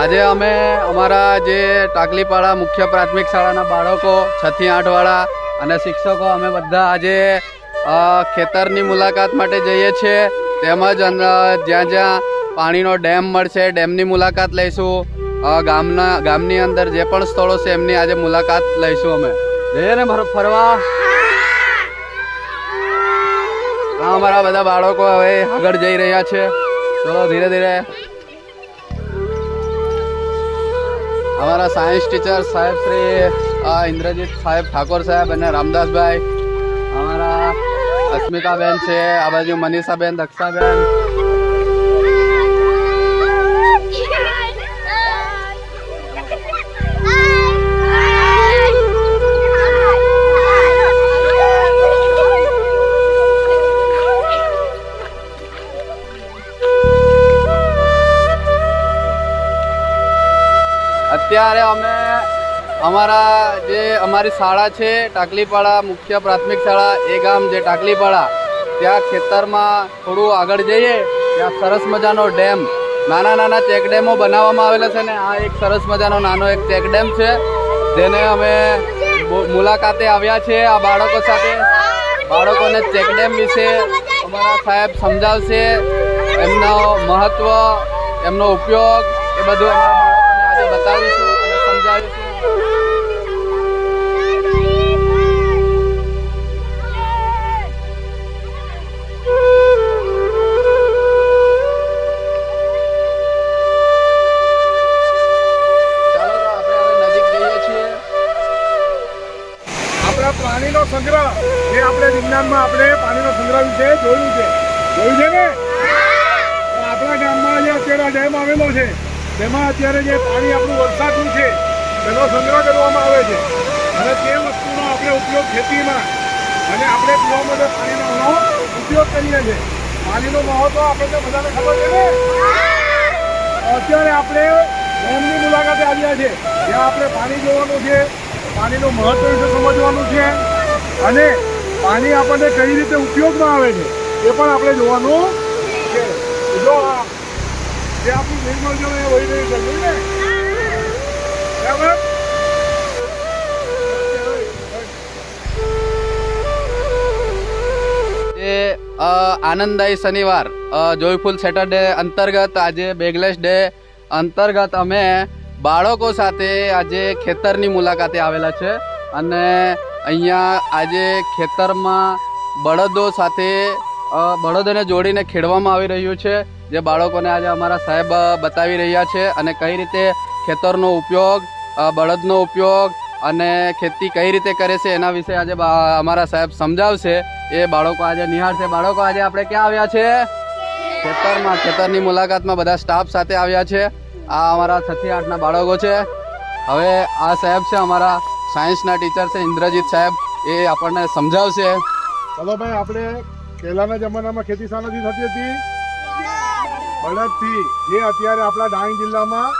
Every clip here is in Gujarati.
આજે અમે અમારા જે ટાકલીપાડા મુખ્ય પ્રાથમિક શાળાના બાળકો, છ થી આઠ અને શિક્ષકો, અમે બધા આજે ખેતરની મુલાકાત માટે જઈએ છીએ. તેમજ જ્યાં જ્યાં પાણીનો ડેમ મળશે, ડેમની મુલાકાત લઈશું. ગામના, ગામની અંદર જે પણ સ્થળો છે, એમની આજે મુલાકાત લઈશું અમે. જઈએ ને ફરવા? આ અમારા બધા બાળકો હવે આગળ જઈ રહ્યા છે. ચલો, ધીરે ધીરે. અમારા સાયન્સ ટીચર સાહેબ શ્રી ઇન્દ્રજીત સાહેબ ઠાકોર સાહેબ અને રામદાસભાઈ. અમારા અસ્મિતાબેન છે, આ બાજુ મનીષાબેન, દક્ષાબેન. અત્યારે અમે અમારા જે અમારી શાળા છે, ટાકલીપાડા મુખ્ય પ્રાથમિક શાળા, એ ગામ જે ટાકલીપાડા, ત્યાં ખેતરમાં થોડું આગળ જઈએ, ત્યાં સરસ મજાનો ડેમ, નાના નાના ચેક ડેમો બનાવવામાં આવેલા છે ને, આ એક સરસ મજાનો નાનો એક ચેક ડેમ છે, જેને અમે મુલાકાતે આવ્યા છે આ બાળકો સાથે. બાળકોને ચેકડેમ વિશે અમારા સાહેબ સમજાવશે, એમનો મહત્ત્વ એમનો ઉપયોગ, એ બધું બતાવીશું અને સમજાવીશું. ચાલો આપણે નજીક જઈએ છીએ. આપણા પાણીનો સંગ્રહ જે આપણે વિજ્ઞાનમાં આપણે પાણીનો સંગ્રહ વિશે જોયું છે. જોયું છે ને? આપણા ગામમાં જે અત્યારે ડેમ આવેલો છે તેમાં અત્યારે જે પાણી આપણું વરસાદનું છે, તેનો સંગ્રહ કરવામાં આવે છે. અને તે વસ્તુનો આપણે ઉપયોગ ખેતીમાં અને આપણે પીવા માટે પાણીનો ઉપયોગ કરીએ છીએ. પાણીનું મહત્વ આપણને બધાને ખબર છે અત્યારે આપણે ડેમની મુલાકાતે આવ્યા છે જ્યાં આપણે પાણી જોવાનું છે, પાણીનું મહત્વ વિશે સમજવાનું છે અને પાણી આપણને કઈ રીતે ઉપયોગમાં આવે છે, એ પણ આપણે જોવાનું છે. જો જે એ વહી આનંદદાયી શનિવાર જોયફુલ સેટરડે અંતર્ગત આજે બેગલેસ ડે અંતર્ગત અમે બાળકો સાથે આજે ખેતરની મુલાકાતે આવેલા છે અને અહીંયા આજે ખેતરમાં બળદો સાથે બળદોને જોડીને ખેડવામાં આવી રહ્યું છે. જે બાળકોને આજે અમારા સાહેબ બતાવી રહ્યા છે અને કઈ રીતે ખેતરનો ઉપયોગ બળદનો ઉપયોગ અને ખેતી કઈ રીતે કરે છે એના વિશે આજે અમારા સાહેબ સમજાવશે. એ બાળકો આજે નિહાળશે બાળકો આજે આપણે ક્યાં આવ્યા છે? ખેતરમાં, ખેતરની મુલાકાતમાં બધા સ્ટાફ સાથે આવ્યા છે. આ અમારા છથી આઠના બાળકો છે. હવે આ સાહેબ છે અમારા સાયન્સના ટીચર છે, ઇન્દ્રજીત સાહેબ. એ આપણને સમજાવશે. ચલો ભાઈ, આપણે પહેલાના જમાનામાં ખેતી શાનાથી થતી હતી. બળદથી જે અત્યારે આપણા ડાંગ જિલ્લામાં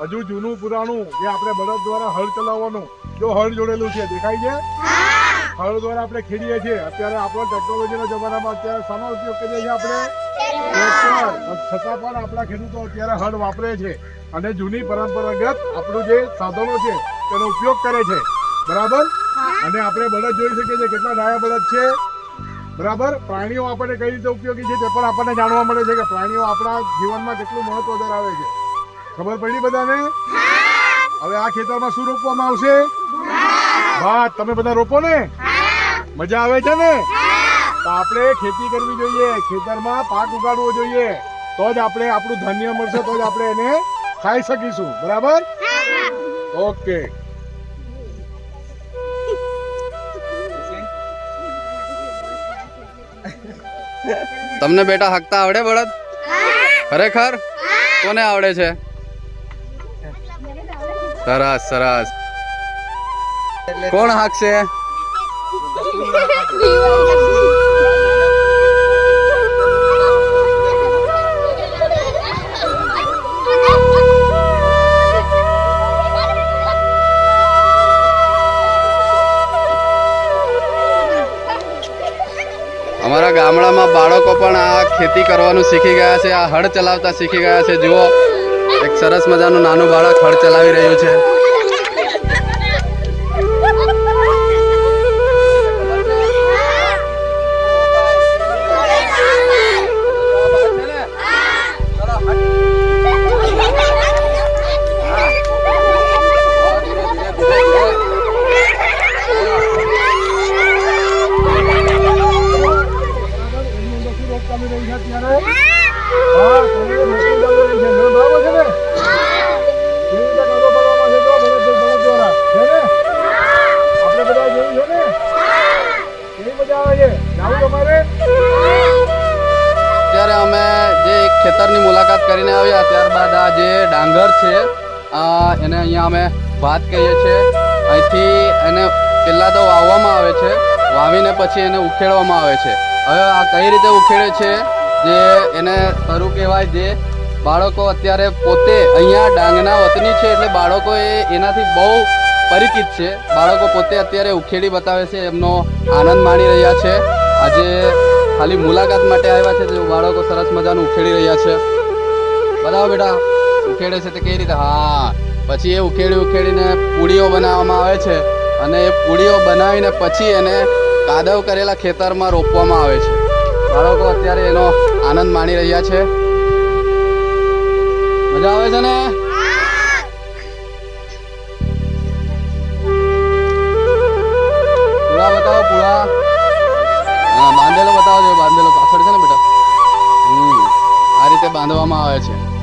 હજુ જૂનું પુરાણું જે આપણે બળદ દ્વારા હળ ચલાવવાનું જો હળ જોડેલું છે દેખાય છે? હળ દ્વારા આપણે ખેડીએ છીએ. અત્યારે આપણો ટેકનોલોજીના જમાનામાં અત્યારે શાનો ઉપયોગ કરીએ છીએ આપણે. છતાં પણ આપણા ખેડૂતો અત્યારે હળ વાપરે છે અને જૂની પરંપરાગત આપણું જે સાધનો છે તેનો ઉપયોગ કરે છે. બરાબર? અને આપણે બળદ જોઈ શકીએ છીએ. કેટલા ડાયા બળદ છે? બરાબર? પ્રાણીઓ આપણને કઈ રીતે ઉપયોગી છે તે પણ આપણને જાણવા મળે છે કે પ્રાણીઓ આપણા જીવનમાં કેટલું મહત્વ ધરાવે છે. ખબર પડી બધાને? હવે આ ખેતરમાં શું રોપવામાં આવશે? ભાત. તમે બધા રોપો ને? મજા આવે છે ને? તો આપણે ખેતી કરવી જોઈએ. ખેતરમાં પાક ઉગાડવો જોઈએ. તો જ આપણે આપણું ધાન્ય મળશે તો જ આપણે એને ખાઈ શકીશું. બરાબર? ઓકે. તમને બેટા હકતા આવડે બળદ? ખરેખર? કોને આવડે છે? સરસ સરસ. કોણ હાંકશે. અમારા ગામડામાં બાળકો પણ આ ખેતી કરવાનું શીખી ગયા છે, આ હળ ચલાવતા શીખી ગયા છે. જુઓ, એક સરસ મજાનું નાનું બાળક હળ ચલાવી રહ્યું છે. અત્યારે અમે જે ખેતરની મુલાકાત કરીને આવ્યા ત્યારબાદ આ જે ડાંગર છે એને અહીંયા અમે ભાત કહીએ છીએ. અહીંથી એને પહેલાં તો વાવવામાં આવે છે, વાવીને પછી એને ઉખેડવામાં આવે છે. હવે આ કઈ રીતે ઉખેડે છે, જે એને શરૂ કહેવાય જે બાળકો અત્યારે પોતે અહીંયા ડાંગના વતની છે, એટલે બાળકો એ એનાથી બહુ પરિચિત છે. બાળકો પોતે અત્યારે ઉખેડી બતાવે છે, એમનો આનંદ માણી રહ્યા છે. આજે ખાલી મુલાકાત માટે આવ્યા છે જે બાળકો સરસ મજાનું ઉખેડી રહ્યા છે. બતાવો બેટા, ઉખેડે છે તે કઈ રીતે? હા, પછી એ ઉખેડી ઉખેડીને પૂડીઓ બનાવવામાં આવે છે અને એ પૂડીઓ બનાવીને પછી એને કાદવ કરેલા ખેતરમાં રોપવામાં આવે છે. બાળકો અત્યારે એનો આનંદ માણી રહ્યા છે. મજા આવે છે ને? રીતે બાંધવામાં આવે છે.